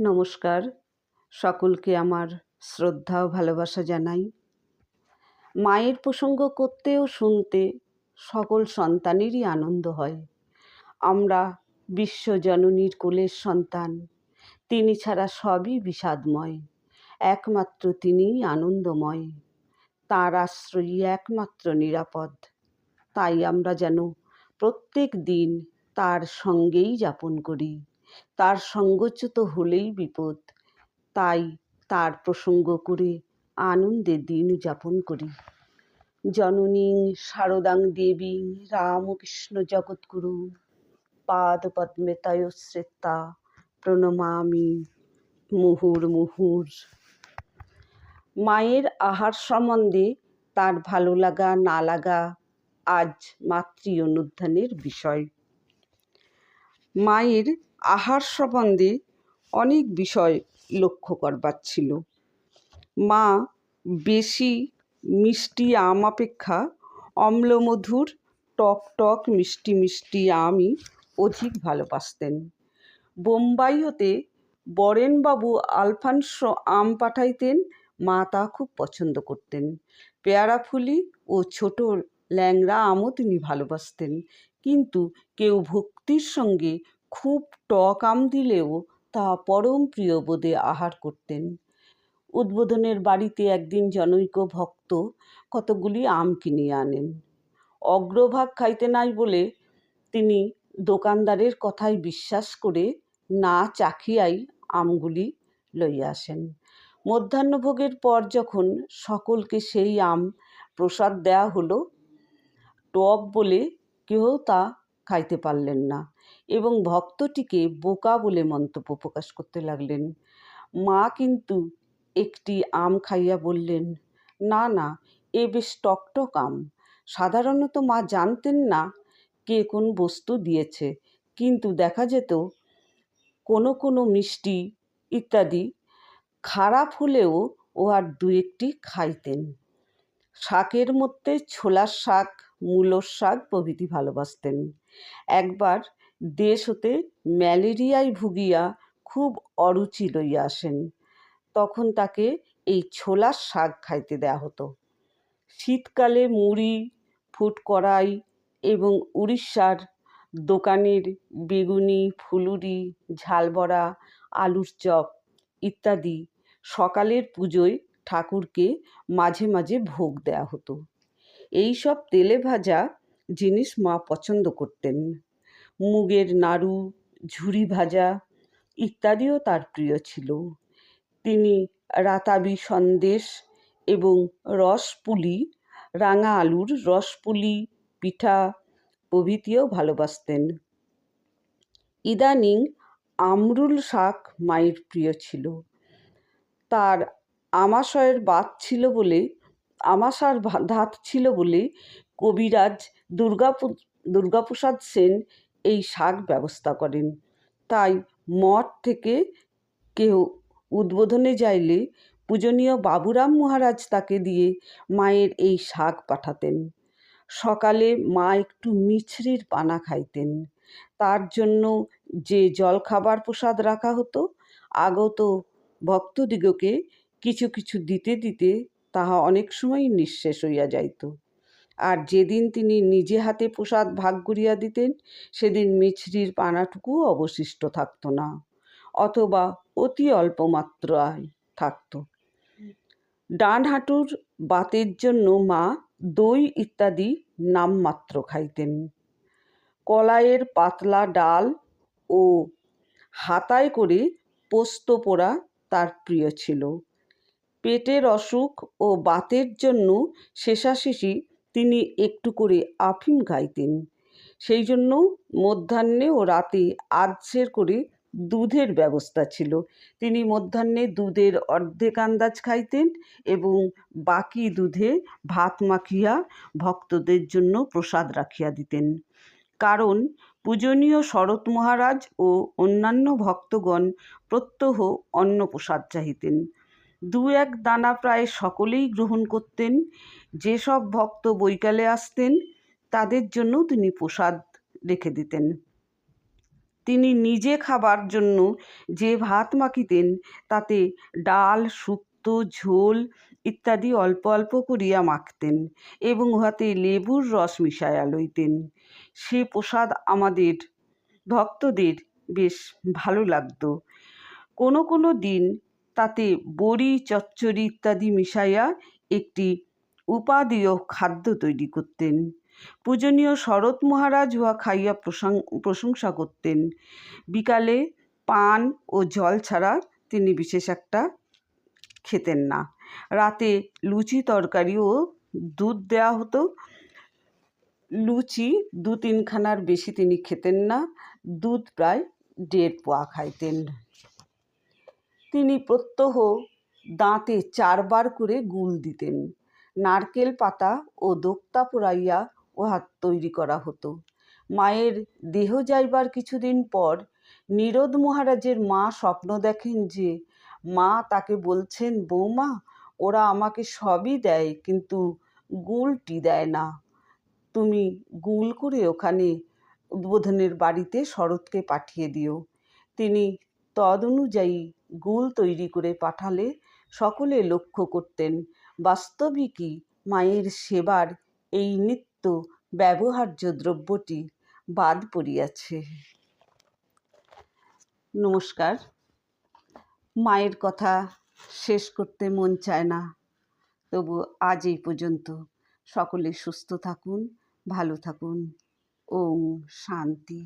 নমস্কার। সকলকে আমার শ্রদ্ধা ও ভালোবাসা জানাই। মায়ের প্রসঙ্গ করতে ও শুনতে সকল সন্তানেরই আনন্দ হয়। আমরা বিশ্বজননীর কোলের সন্তান, তিনি ছাড়া সবই বিষাদময়, একমাত্র তিনিই আনন্দময়। তাঁর আশ্রয়ই একমাত্র নিরাপদ। তাই আমরা যেন প্রত্যেক দিন তার সঙ্গেই যাপন করি। তার সঙ্গচ্যুত হলেই বিপদ। তাই তার প্রসঙ্গ করে আনন্দে দিন যাপন করি। জননীং শারদাং দেবী রামকৃষ্ণ জগৎগুরু পাদ পদ্মে তয়শ্রেতা প্রণমামি মুহুর মুহুর। মায়ের আহার সম্বন্ধে তার ভালো লাগা না লাগা আজ মাতৃ অনুধ্যানের বিষয়। মায়ের আহার সম্বন্ধে অনেক বিষয় লক্ষ্য করবার ছিল। মা বেশি মিষ্টি আম অপেক্ষা অম্লমধুর টক টক মিষ্টি মিষ্টি আমই অধিক ভালোবাসতেন। বোম্বাই হতে বরেনবাবু আলফানসো আম পাঠাইতেন, মা তা খুব পছন্দ করতেন। পেয়ারা ফুলি ও ছোট ল্যাংড়া আমও তিনি ভালোবাসতেন। কিন্তু কেউ ভক্তির সঙ্গে খুব টক আম দিলেও তা পরম প্রিয় বোধে আহার করতেন। উদ্বোধনের বাড়িতে একদিন জনৈক ভক্ত কতগুলি আম কিনিয়া আনেন। অগ্রভাগ খাইতে নাই বলে তিনি দোকানদারের কথায় বিশ্বাস করে না চাখিয়াই আমগুলি লইয়া আসেন। মধ্যাহ্নভোগের পর যখন সকলকে সেই আম প্রসাদ দেয়া হলো, টক বলে কেউ তা খাইতে পারলেন না এবং ভক্তটিকে বোকা বলে মন্তব্য প্রকাশ করতে লাগলেন। মা কিন্তু একটি আম খাইয়া বললেন, না না, এ বেশ টকটক আম। সাধারণত মা জানতেন না কে কোন বস্তু দিয়েছে, কিন্তু দেখা যেত কোনো কোনো মিষ্টি ইত্যাদি খারাপ হলেও ও আর দু একটি খাইতেন। শাকের মধ্যে ছোলার শাক মূলোর শাক প্রভৃতি ভালোবাসতেন। একবার দেশ হতে ম্যালেরিয়ায় ভুগিয়া খুব অরুচি লইয়া আসেন। তখন তাকে এই ছোলার শাক খাইতে দেয়া হতো। শীতকালে মুড়ি, ফুট কড়াই এবং উড়িষ্যার দোকানের বেগুনি, ফুলুরি, ঝালবড়া, আলুর চপ ইত্যাদি সকালের পুজোয় ঠাকুরকে মাঝে মাঝে ভোগ দেয়া হতো। এই সব তেলে ভাজা জিনিস মা পছন্দ করতেন। মুগের নাড়ু, ঝুরি ভাজা ইত্যাদিও তার প্রিয় ছিল। তিনি রাতাবি সন্দেশ এবং রসপুলি, রাঙা আলুর রসপুলি, পিঠা প্রভৃতিও ভালোবাসতেন। ইদানিং আমরুল শাক মায়ের প্রিয় ছিল। তার আমাশয়ের বাত ছিল বলে আমাশার ধাত ছিল বলে কবিরাজ দুর্গাপু, দুর্গাপ্রসাদ সেন এই শাক ব্যবস্থা করেন। তাই মঠ থেকে কেউ উদ্বোধনে যাইলে পূজনীয় বাবুরাম মহারাজ তাকে দিয়ে মায়ের এই শাক পাঠাতেন। সকালে মা একটু মিছরির পানা খাইতেন। তার জন্য যে জলখাবার প্রসাদ রাখা হতো, আগত ভক্তদিগকে কিছু কিছু দিতে দিতে তাহা অনেক সময় নিঃশেষ হইয়া যাইত। আর যেদিন তিনি নিজে হাতে প্রসাদ ভাগ করিয়া দিতেন, সেদিন মিছরির পানাটুকুও অবশিষ্ট থাকত না, অথবা অতি অল্প মাত্রায় থাকত। ডান হাঁটুর বাতের জন্য মা দই ইত্যাদি নামমাত্র খাইতেন। কলাইয়ের পাতলা ডাল ও হাতায় করে পোস্ত পোড়া তার প্রিয় ছিল। পেটের অসুখ ও বাতের জন্য শেষাশেষি তিনি একটু করে আফিম খাইতেন। সেই জন্য মধ্যাহ্নে ও রাতে আধসের করে দুধের ব্যবস্থা ছিল। তিনি মধ্যাহ্নে দুধের অর্ধেক আন্দাজ খাইতেন এবং বাকি দুধে ভাত মাখিয়া ভক্তদের জন্য প্রসাদ রাখিয়া দিতেন। কারণ পূজনীয় শরৎ মহারাজ ও অন্যান্য ভক্তগণ প্রত্যহ অন্ন প্রসাদ চাহিতেন। দু এক দানা প্রায় সকলেই গ্রহণ করতেন। যেসব ভক্ত বৈকালে আসতেন, তাদের জন্যও তিনি প্রসাদ রেখে দিতেন। তিনি নিজে খাবার জন্য যে ভাত মাখিতেন, তাতে ডাল, শুক্তো, ঝোল ইত্যাদি অল্প অল্প করিয়া মাখতেন এবং উহাতে লেবুর রস মিশাইয়া লইতেন। সে প্রসাদ আমাদের ভক্তদের বেশ ভালো লাগতো। কোনো কোনো দিন তাতে বড়ি, চচ্চড়ি ইত্যাদি মিশাইয়া একটি উপাদেয় খাদ্য তৈরি করতেন। পূজনীয় শরৎ মহারাজ উহা খাইয়া প্রশংসা করতেন। বিকালে পান ও জল ছাড়া তিনি বিশেষ একটা খেতেন না। রাতে লুচি তরকারি ও দুধ দেওয়া হতো। লুচি দু তিনখানার বেশি তিনি খেতেন না। দুধ প্রায় দেড় পোয়া খাইতেন। তিনি প্রত্যহ দাঁতে চারবার করে গুল দিতেন। নারকেল পাতা ও দোক্তা পোড়াইয়া উহা তৈরি করা হতো। মায়ের দেহ যাইবার কিছুদিন পর নীরদ মহারাজের মা স্বপ্ন দেখেন যে, মা তাকে বলছেন, বৌমা, ওরা আমাকে সবই দেয়, কিন্তু গুলটি দেয় না। তুমি গুল করে ওখানে উদ্বোধনের বাড়িতে শরৎকে পাঠিয়ে দিও তিনি তদনুযায়ী গুল তৈরি করে পাঠালে সকলে লক্ষ্য করতেন, বাস্তবিকই মায়ের সেবার এই নিত্য ব্যবহার্য দ্রব্যটি বাদ পড়িয়াছে। নমস্কার। মায়ের কথা শেষ করতে মন চায় না, তবু আজ এই পর্যন্ত। সকলে সুস্থ থাকুন, ভালো থাকুন। ওম শান্তি।